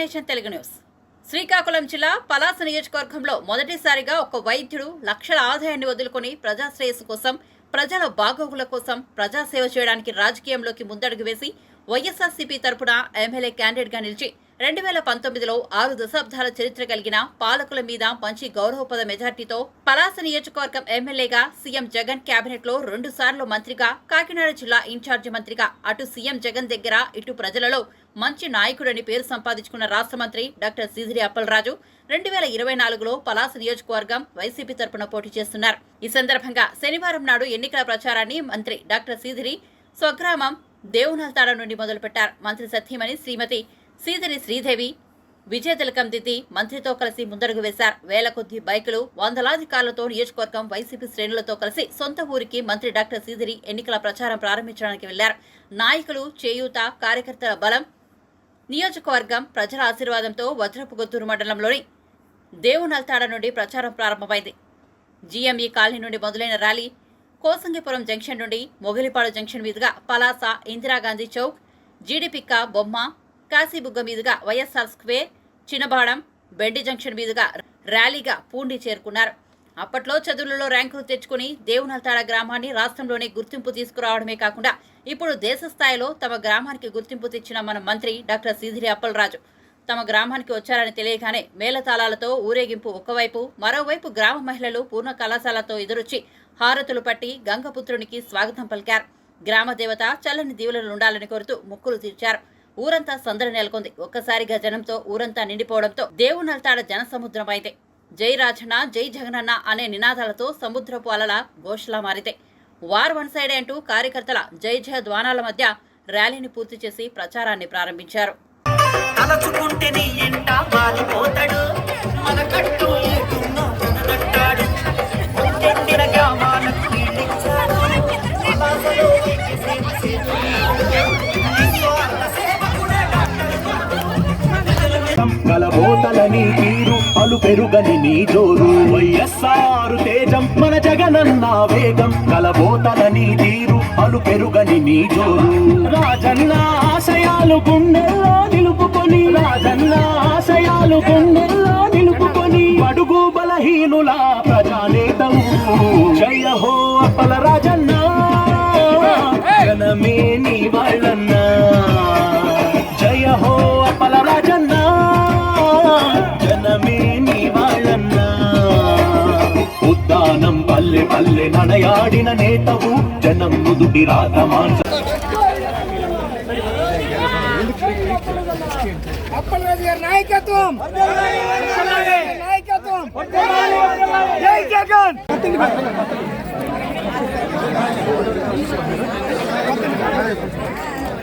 One nation Telugu news. Srikakulam జిల్లా పలాస నియోజకవర్గంలో మొదటిసారిగా ఒక వైద్యుడు లక్షల ఆదాయాన్ని వదులుకొని ప్రజాశ్రేయస్సు కోసం ప్రజల బాగోగుల కోసం ప్రజాసేవ చేయడానికి రాజకీయంలోకి ముందడుగు వేసి వైఎస్ఆర్సీపీ తరపున ఎమ్మెల్యే క్యాండిడేట్గా నిలిచి రెండు వేల పంతొమ్మిదిలో ఆరు దశాబ్దాల చరిత్ర కలిగిన పాలకుల మీద మంచి గౌరవపద మెజార్టీతో పలాస నియోజకవర్గం ఎమ్మెల్యేగా సీఎం జగన్ కేబినెట్లో రెండు సార్లు మంత్రిగా కాకినాడ జిల్లా ఇన్ఛార్జి మంత్రిగా అటు సీఎం జగన్ దగ్గర ఇటు ప్రజలలో మంచి నాయకుడని పేరు సంపాదించుకున్న రాష్ట్ర మంత్రి డాక్టర్ సిదిరి అప్పలరాజు రెండు వేల ఇరవై నాలుగులో పలాస నియోజకవర్గం వైసీపీ తరపున పోటీ చేస్తున్నారు. ఈ సందర్భంగా శనివారం నాడు ఎన్నికల ప్రచారాన్ని మంత్రి డాక్టర్ సీదిరి స్వగ్రామం దేవునల్తాడ నుండి మొదలుపెట్టారు. మంత్రి సత్యమణి శ్రీమతి సీదిరి శ్రీదేవి విజయ తిలకం దిద్ది మంత్రితో కలిసి ముందడుగు వేశారు. వేల కొద్ది బైకులు వందలాది కార్లతో నియోజకవర్గం వైసీపీ శ్రేణులతో కలిసి సొంత ఊరికి మంత్రి డాక్టర్ సీదిరి ఎన్నికల ప్రచారం ప్రారంభించడానికి వెళ్ళారు. నాయకులు చేయూత కార్యకర్తల బలం నియోజకవర్గం ప్రజల ఆశీర్వాదంతో వజ్రపు గొత్తూరు మండలంలోని దేవునల్తాడ నుండి ప్రచారం ప్రారంభమైంది. జీఎంఈ కాలనీ నుండి మొదలైన ర్యాలీ కోసంగిపురం జంక్షన్ నుండి మొగిలిపాడు జంక్షన్ మీదుగా పలాస ఇందిరాగాంధీ చౌక్ జీడిపిక్క బొమ్మ కాశీబుగ్గ మీదుగా YSR square Chinabadam Bendi junction మీదుగా ర్యాలీగా పూండి చేరుకున్నారు. అప్పట్లో చదువులలో ర్యాంకులు తెచ్చుకుని దేవునల్తాడ గ్రామాన్ని రాష్ట్రంలోనే గుర్తింపు తీసుకురావడమే కాకుండా ఇప్పుడు దేశ స్థాయిలో తమ గ్రామానికి గుర్తింపు తెచ్చిన మన మంత్రి డాక్టర్ సీదిరి అప్పలరాజు. తమ గ్రామానికి వచ్చారని తెలియగానే మేళతాళాలతో ఊరేగింపు ఒకవైపు మరోవైపు గ్రామ మహిళలు పూర్ణ కళాశాలతో ఎదురొచ్చి హారతులు పట్టి గంగపుత్రునికి స్వాగతం పలికారు. గ్రామ దేవత చల్లని దీవులను ఉండాలని కోరుతూ మొక్కులు తీర్చారు. ఊరంతా సందడి నెలకొంది. ఒక్కసారిగా జనంతో ఊరంతా నిండిపోవడంతో దేవునల్తాడ అయితే. జై రాజన్న జై జగనన్న అనే నినాదాలతో సముద్రపు అలల ఘోషలా మారితే. వార్ వన్ సైడ్ అంటూ కార్యకర్తల జై జయ ద్వానాల మధ్య ర్యాలీని పూర్తి చేసి ప్రచారాన్ని ప్రారంభించారు. తలచుకుంటే నీ ఇంట మారిపోతాడు మన కట్టు అలు పెరుగని నీ జోరు. వైఎస్ఆర్ తేజం మన జగనన్న వేగం. కలబోతలని తీరు అలు పెరుగని నీ జోరు. రాజన్న ఆశయాలు గుండెల్లో నిలుపుకొని. రాజన్న ఆశయాలు గుండెల్లో నిలుపుకొని. అడుగు బలహీనుల ప్రజానేతవు. జయ హో అప్పల రాజన్న. పల్లె నేతవు జనం నుదుటి రాత మాంస. అప్పలరాజు గారి నాయకత్వం. నాయకత్వం జై జగన్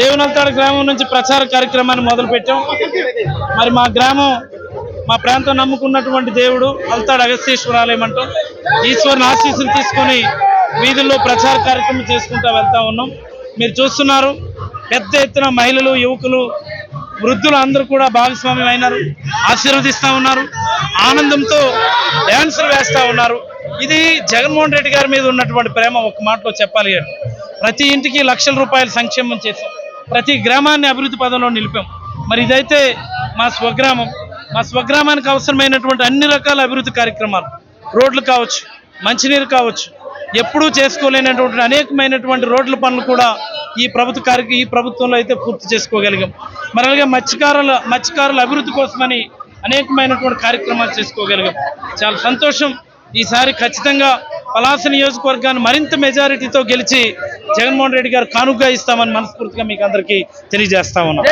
దేవునంతాడ గ్రామం నుంచి ప్రచార కార్యక్రమాన్ని మొదలు పెట్టాం మరి మా గ్రామం మా ప్రాంతం నమ్ముకున్నటువంటి దేవుడు అల్తాడు అగస్తేశ్వరాలయం అంటాం ఈశ్వరుని ఆశీస్సులు తీసుకొని వీధుల్లో ప్రచార కార్యక్రమం చేసుకుంటూ వెళ్తా ఉన్నాం. మీరు చూస్తున్నారు పెద్ద ఎత్తున మహిళలు యువకులు వృద్ధులు అందరూ కూడా భాగస్వామ్యం అయినారు ఆశీర్వదిస్తా ఉన్నారు ఆనందంతో డ్యాన్సులు వేస్తా ఉన్నారు. ఇది జగన్మోహన్ రెడ్డి గారి మీద ఉన్నటువంటి ప్రేమ ఒక మాటలో చెప్పాలి ప్రతి ఇంటికి లక్షల రూపాయలు సంక్షేమం చేశాం. ప్రతి గ్రామాన్ని అభివృద్ధి పదంలో నిలిపాం. మరి ఇదైతే మా స్వగ్రామం. మా స్వగ్రామానికి అవసరమైనటువంటి అన్ని రకాల అభివృద్ధి కార్యక్రమాలు. రోడ్లు కావచ్చు మంచినీరు కావచ్చు ఎప్పుడూ చేసుకోలేనటువంటి అనేకమైనటువంటి రోడ్ల పనులు కూడా ఈ ప్రభుత్వ కార్య ఈ ప్రభుత్వంలో అయితే పూర్తి చేసుకోగలిగాం. మరి అలాగే మత్స్యకారుల మత్స్యకారుల అభివృద్ధి కోసమని అనేకమైనటువంటి కార్యక్రమాలు చేసుకోగలిగాం. చాలా సంతోషం. ఈసారి ఖచ్చితంగా పలాస నియోజకవర్గాన్ని మరింత మెజారిటీతో గెలిచి జగన్మోహన్ రెడ్డి గారు కానుక ఇస్తామని మనస్ఫూర్తిగా మీకు అందరికీ తెలియజేస్తా ఉన్నాం.